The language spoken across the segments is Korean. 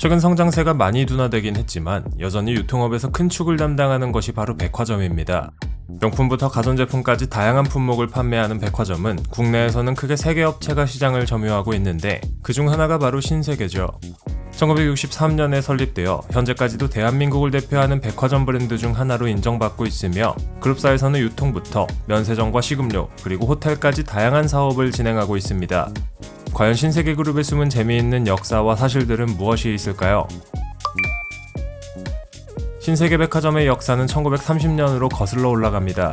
최근 성장세가 많이 둔화되긴 했지만 여전히 유통업에서 큰 축을 담당하는 것이 바로 백화점입니다. 명품부터 가전제품까지 다양한 품목을 판매하는 백화점은 국내에서는 크게 3개 업체가 시장을 점유하고 있는데 그중 하나가 바로 신세계죠. 1963년에 설립되어 현재까지도 대한민국을 대표하는 백화점 브랜드 중 하나로 인정받고 있으며 그룹사에서는 유통부터 면세점과 식음료 그리고 호텔까지 다양한 사업을 진행하고 있습니다. 과연 신세계 그룹에 숨은 재미있는 역사와 사실들은 무엇이 있을까요? 신세계 백화점의 역사는 1930년으로 거슬러 올라갑니다.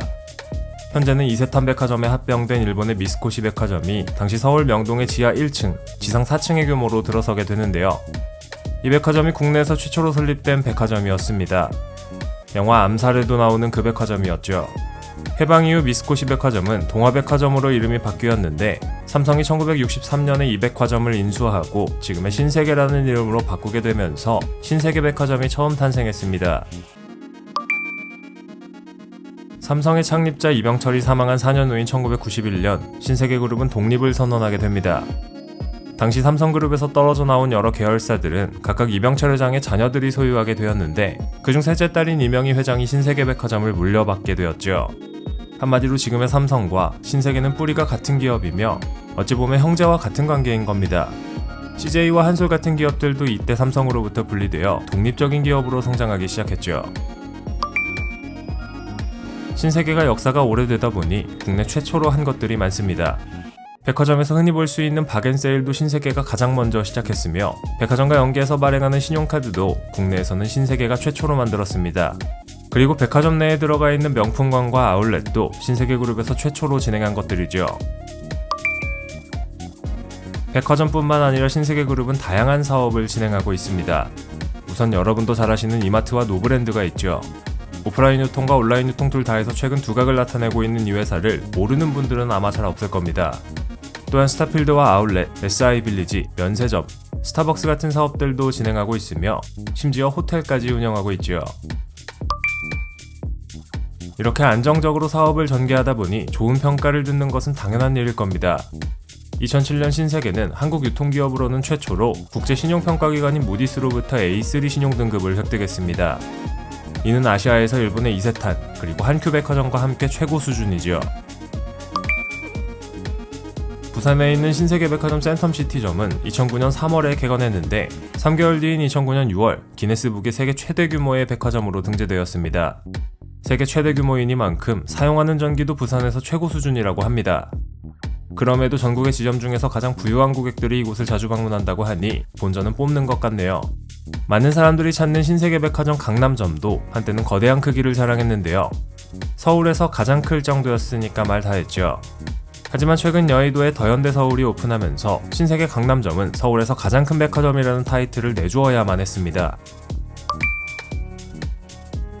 현재는 이세탄 백화점에 합병된 일본의 미스코시 백화점이 당시 서울 명동의 지하 1층, 지상 4층의 규모로 들어서게 되는데요. 이 백화점이 국내에서 최초로 설립된 백화점이었습니다. 영화 암살에도 나오는 그 백화점이었죠. 해방 이후 미스코시 백화점은 동화백화점으로 이름이 바뀌었는데 삼성이 1963년에 이 백화점을 인수하고 지금의 신세계라는 이름으로 바꾸게 되면서 신세계 백화점이 처음 탄생했습니다. 삼성의 창립자 이병철이 사망한 4년 후인 1991년 신세계그룹은 독립을 선언하게 됩니다. 당시 삼성그룹에서 떨어져 나온 여러 계열사들은 각각 이병철 회장의 자녀들이 소유하게 되었는데 그중 셋째 딸인 이명희 회장이 신세계백화점을 물려받게 되었죠. 한마디로 지금의 삼성과 신세계는 뿌리가 같은 기업이며 어찌 보면 형제와 같은 관계인 겁니다. CJ와 한솔 같은 기업들도 이때 삼성으로부터 분리되어 독립적인 기업으로 성장하기 시작했죠. 신세계가 역사가 오래되다 보니 국내 최초로 한 것들이 많습니다. 백화점에서 흔히 볼 수 있는 박앤세일도 신세계가 가장 먼저 시작했으며 백화점과 연계해서 발행하는 신용카드도 국내에서는 신세계가 최초로 만들었습니다. 그리고 백화점 내에 들어가 있는 명품관과 아울렛도 신세계그룹에서 최초로 진행한 것들이죠. 백화점뿐만 아니라 신세계그룹은 다양한 사업을 진행하고 있습니다. 우선 여러분도 잘 아시는 이마트와 노브랜드가 있죠. 오프라인 유통과 온라인 유통 둘 다해서 최근 두각을 나타내고 있는 이 회사를 모르는 분들은 아마 잘 없을 겁니다. 또한 스타필드와 아울렛, SI 빌리지, 면세점, 스타벅스 같은 사업들도 진행하고 있으며 심지어 호텔까지 운영하고 있지요. 이렇게 안정적으로 사업을 전개하다 보니 좋은 평가를 듣는 것은 당연한 일일 겁니다. 2007년 신세계는 한국 유통기업으로는 최초로 국제 신용평가기관인 무디스로부터 A3 신용 등급을 획득했습니다. 이는 아시아에서 일본의 이세탄 그리고 한큐백화점과 함께 최고 수준이지요. 부산에 있는 신세계백화점 센텀시티점은 2009년 3월에 개관했는데 3개월 뒤인 2009년 6월 기네스북의 세계 최대 규모의 백화점으로 등재되었습니다. 세계 최대 규모이니만큼 사용하는 전기도 부산에서 최고 수준이라고 합니다. 그럼에도 전국의 지점 중에서 가장 부유한 고객들이 이곳을 자주 방문한다고 하니 본전은 뽑는 것 같네요. 많은 사람들이 찾는 신세계 백화점 강남점도 한때는 거대한 크기를 자랑했는데요. 서울에서 가장 클 정도였으니까 말 다 했죠. 하지만 최근 여의도에 더현대 서울이 오픈하면서 신세계 강남점은 서울에서 가장 큰 백화점이라는 타이틀을 내주어야만 했습니다.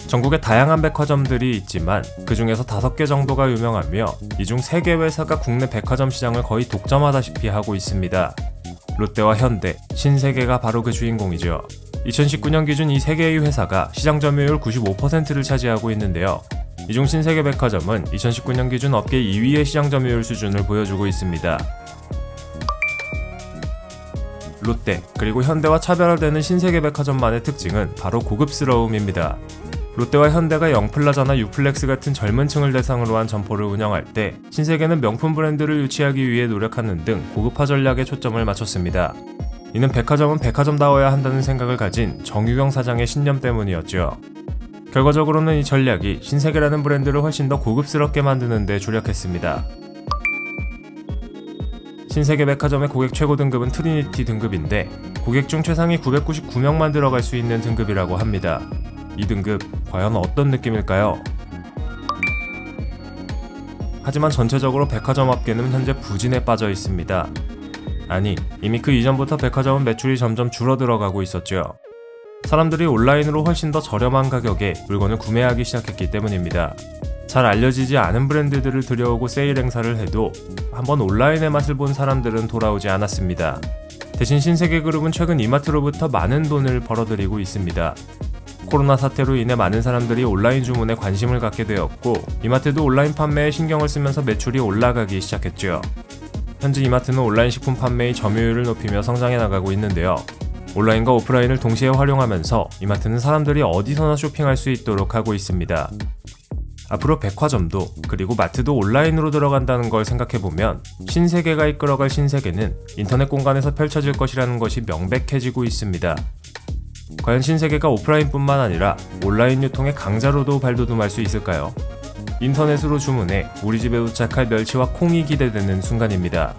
전국에 다양한 백화점들이 있지만 그 중에서 5개 정도가 유명하며 이 중 3개 회사가 국내 백화점 시장을 거의 독점하다시피 하고 있습니다. 롯데와 현대, 신세계가 바로 그 주인공이죠. 2019년 기준 이 3개의 회사가 시장 점유율 95%를 차지하고 있는데요. 이 중 신세계 백화점은 2019년 기준 업계 2위의 시장 점유율 수준을 보여주고 있습니다. 롯데 그리고 현대와 차별화되는 신세계 백화점만의 특징은 바로 고급스러움입니다. 롯데와 현대가 영플라자나 유플렉스 같은 젊은 층을 대상으로 한 점포를 운영할 때 신세계는 명품 브랜드를 유치하기 위해 노력하는 등 고급화 전략에 초점을 맞췄습니다. 이는 백화점은 백화점다워야 한다는 생각을 가진 정유경 사장의 신념 때문이었죠. 결과적으로는 이 전략이 신세계라는 브랜드를 훨씬 더 고급스럽게 만드는 데 주력했습니다. 신세계 백화점의 고객 최고 등급은 트리니티 등급인데 고객 중 최상위 999명만 들어갈 수 있는 등급이라고 합니다. 이 등급 과연 어떤 느낌일까요? 하지만 전체적으로 백화점 업계는 현재 부진에 빠져 있습니다. 아니, 이미 그 이전부터 백화점은 매출이 점점 줄어들어가고 있었죠. 사람들이 온라인으로 훨씬 더 저렴한 가격에 물건을 구매하기 시작했기 때문입니다. 잘 알려지지 않은 브랜드들을 들여오고 세일 행사를 해도 한번 온라인의 맛을 본 사람들은 돌아오지 않았습니다. 대신 신세계그룹은 최근 이마트로부터 많은 돈을 벌어들이고 있습니다. 코로나 사태로 인해 많은 사람들이 온라인 주문에 관심을 갖게 되었고 이마트도 온라인 판매에 신경을 쓰면서 매출이 올라가기 시작했죠. 현재 이마트는 온라인 식품 판매의 점유율을 높이며 성장해 나가고 있는데요. 온라인과 오프라인을 동시에 활용하면서 이마트는 사람들이 어디서나 쇼핑할 수 있도록 하고 있습니다. 앞으로 백화점도 그리고 마트도 온라인으로 들어간다는 걸 생각해보면 신세계가 이끌어갈 신세계는 인터넷 공간에서 펼쳐질 것이라는 것이 명백해지고 있습니다. 과연 신세계가 오프라인뿐만 아니라 온라인 유통의 강자로도 발돋움할 수 있을까요? 인터넷으로 주문해 우리 집에 도착할 멸치와 콩이 기대되는 순간입니다.